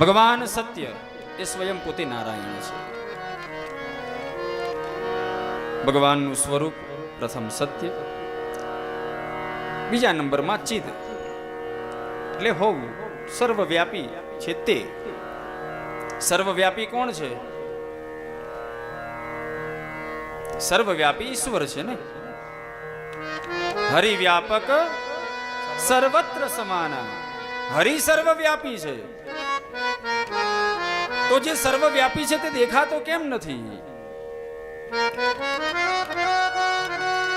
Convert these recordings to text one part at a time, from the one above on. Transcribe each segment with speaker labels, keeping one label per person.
Speaker 1: ભગવાન સત્ય એ સ્વયં પોતે નારાયણ છે. ભગવાનનું સ્વરૂપ પ્રથમ સત્ય. બીજા નંબરમાં ચિત એટલે હોવું સર્વવ્યાપી છે તે. સર્વવ્યાપી કોણ છે? સર્વવ્યાપી ઈશ્વર છે ને? હરિવ્યાપક સર્વત્ર સમાન. હરિ સર્વવ્યાપી છે. તો જે સર્વવ્યાપી છે તે દેખાતો કેમ નથી?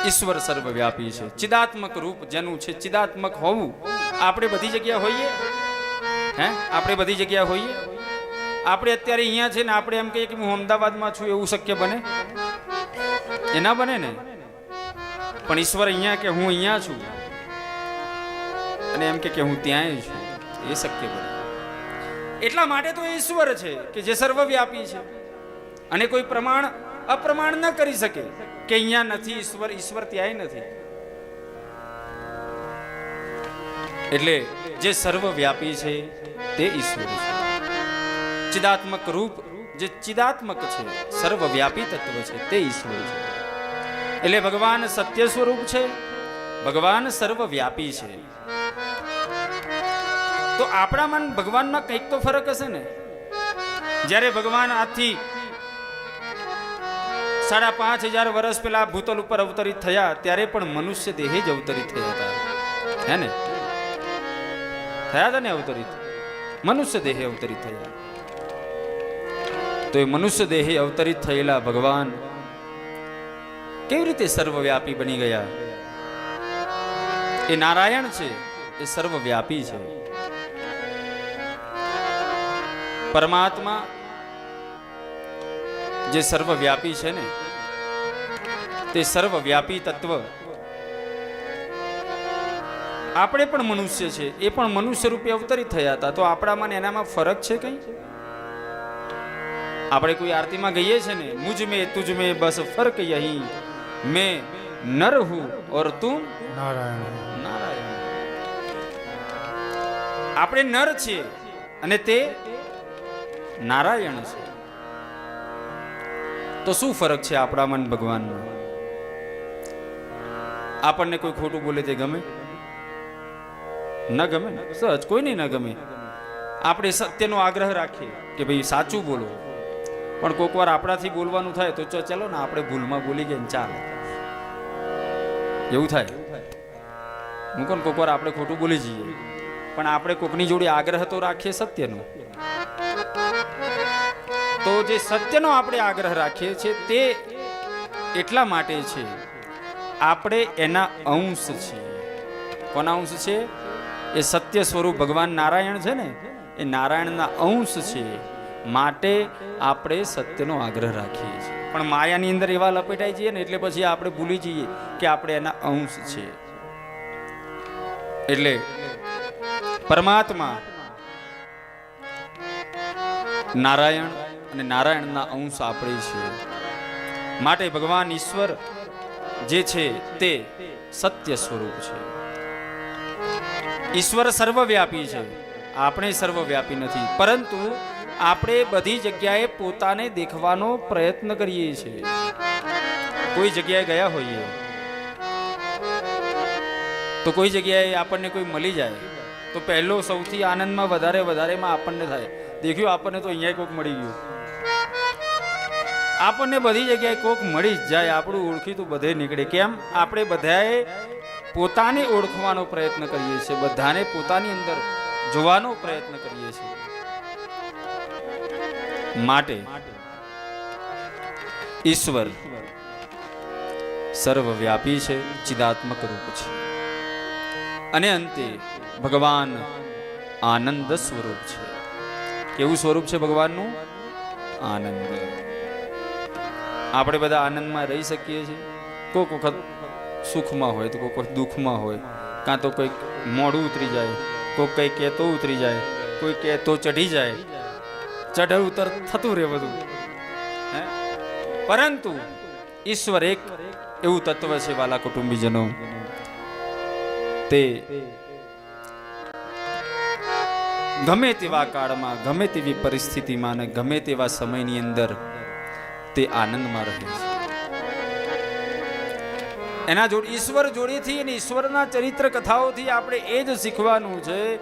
Speaker 1: ઈશ્વર સર્વવ્યાપી છે, ચિદાત્મક રૂપ જેનું છે, ચિદાત્મક હોવું. આપણે બધી જગ્યા હોઈએ? હે? આપણે બધી જગ્યા હોઈએ? આપણે અત્યારે અહીંયા છે ને આપણે એમ કહીએ કે હું અમદાવાદમાં છું, એવું શક્ય બને? એ ના બને ને? પણ ઈશ્વર અહીંયા કે હું અહીંયા છું? અને એમ કે હું ત્યાંય છું, એ શક્ય બને. એટલા માટે તો ઈશ્વર છે કે જે સર્વવ્યાપી છે. અને કોઈ પ્રમાણ અપ્રમાણ ન કરી શકે કે અહીંયા નથી, ઈશ્વર ઈશ્વર ત્યાંય નથી. એટલે જે સર્વવ્યાપી છે, તે ઈશ્વર છે. ચિદાત્મક રૂપ જે ચિદાત્મક છે, સર્વવ્યાપી તત્વ છે, તે ઈશ્વર છે. એટલે ભગવાન સત્ય સ્વરૂપ છે, ભગવાન સર્વવ્યાપી છે. તો આપણામાં ભગવાનમાં કંઈક તો ફરક હશે ને? જ્યારે ભગવાન આજથી સાડા પાંચ હજાર વર્ષ પહેલા ભૂતલ ઉપર અવતરિત થયા, ત્યારે પણ મનુષ્ય દેહે જ અવતરિત થયા હતા. હે ને? થયા હતા ને અવતરિત? મનુષ્ય દેહે અવતરિત થયા. તો એ મનુષ્ય દેહે અવતરિત થયેલા ભગવાન કેવી રીતે સર્વવ્યાપી બની ગયા? એ નારાયણ છે, એ સર્વવ્યાપી છે. પરમાત્મા જે સર્વવ્યાપી છે ને તે સર્વવ્યાપી તત્વ આપણે પણ મનુષ્ય છે એ પણ મનુષ્ય રૂપે અવતરિત થયા હતા. તો આપણામાં એનામાં ફરક છે કઈ? આપણે કોઈ આરતીમાં ગઈએ છે ને મુજ મે તુજ મે બસ ફર્ક યહી મે નર હું ઓર તું
Speaker 2: નારાયણ.
Speaker 1: નારાયણ. આપણે નર છીએ અને તે નારાયણ છે. તો શું ફરક છે આપણા મન ભગવાનમાં આપણને કોઈ ખોટું બોલે તે ગમે? ન ગમે ને? સહજ, કોઈને ન ગમે. આપણે સત્યનો આગ્રહ રાખીએ કે ભાઈ સાચું બોલો. પણ કોક વાર આપણાથી બોલવાનું થાય તો ચાલો ને આપણે ભૂલમાં બોલી ગયા ચાલે. એવું થાય? હું કોણ કોક વાર આપણે ખોટું બોલી જઈએ. પણ આપણે કોકની જોડે આગ્રહ તો રાખીએ સત્યનો. તો જે સત્યનો આપણે આગ્રહ રાખીએ છીએ તે એટલા માટે છે. આપણે એના અંશ છીએ. કોના અંશ છે? એ સત્ય સ્વરૂપ ભગવાન નારાયણ છે ને? એ નારાયણના અંશ છે. માટે આપણે સત્યનો આગ્રહ રાખીએ છીએ. પણ માયાની અંદર એવા લપેટાઈ જઈએ ને એટલે પછી આપણે ભૂલી જઈએ કે આપણે એના અંશ છે. એટલે પરમાત્મા, નારાયણ અને નારાયણના અંશ આપણે છીએ. માટે ભગવાન ઈશ્વર જે છે તે સત્ય સ્વરૂપ છે. ઈશ્વર સર્વવ્યાપી છે. આપણે સર્વવ્યાપી નથી. પરંતુ આપણે બધી જગ્યાએ પોતાને દેખવાનો પ્રયત્ન કરીએ છીએ. કોઈ જગ્યાએ ગયા હોઈએ. તો કોઈ જગ્યાએ આપણને કોઈ મળી જાય. તો પહેલો સૌથી આનંદમાં વધારે વધારેમાં આપણને થાય. દેખ્યું આપણને તો અહીંયા કોઈક મળી ગયું. આપણને બધી જગ્યાએ કોક મળી જ જાય, આપણું ઓળખીતું બધે નીકળે. કેમ? આપણે બધાએ પોતાને ઓળખવાનો પ્રયત્ન કરીએ છીએ, બધાને પોતાની અંદર જોવાનો પ્રયત્ન કરીએ છીએ. માટે ઈશ્વર સર્વવ્યાપી છે, ચિદાત્મક રૂપ છે. અને અંતે ભગવાન આનંદ સ્વરૂપ છે. કેવું સ્વરૂપ છે ભગવાનનું? આનંદ. આપણે બધા આનંદમાં રહી શકીએ છીએ. કોઈક વખત સુખમાં હોય, તો કોઈક વખત દુઃખમાં હોય, કાં તો કોઈક મોડું ઉતરી જાય, કોઈક કંઈ કહેતો ઉતરી જાય, કોઈ કહેતો ચઢી જાય. ચઢ ઉતર થતું રહે બધું? પરંતુ ઈશ્વર એક એવું તત્વ છે વાલા કુટુંબીજનો. તે ગમે તેવા કાળમાં, ગમે તેવી પરિસ્થિતિમાં અને ગમે તેવા સમયની અંદર તે આનંદમાં રહે છે. એના જોડે, ઈશ્વર જોડેથી અને ઈશ્વરના ચરિત્ર કથાઓથી આપણે એ જ શીખવાનું છે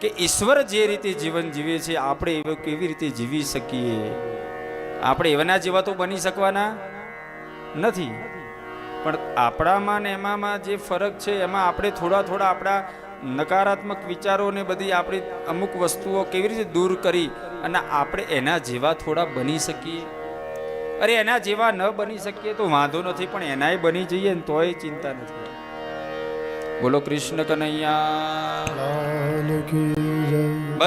Speaker 1: કે ઈશ્વર જે રીતે જીવન જીવે છે, આપણે એવો કેવી રીતે જીવી શકીએ? આપણે એવાના જેવા તો બની શકવાના નથી. પણ આપણામાં ને એમાંમાં જે ફરક છે, એમાં આપણે થોડા થોડા આપણા નકારાત્મક વિચારોને બધી આપણી અમુક વસ્તુઓ કેવી રીતે દૂર કરી અને આપણે એના જેવા થોડા બની શકીએ? અરે એના જેવા ન બની શકીએ તો વાંધો નથી, પણ એનાય બની જઈએ ને તોય ચિંતા નથી. બોલો કૃષ્ણ કનૈયા.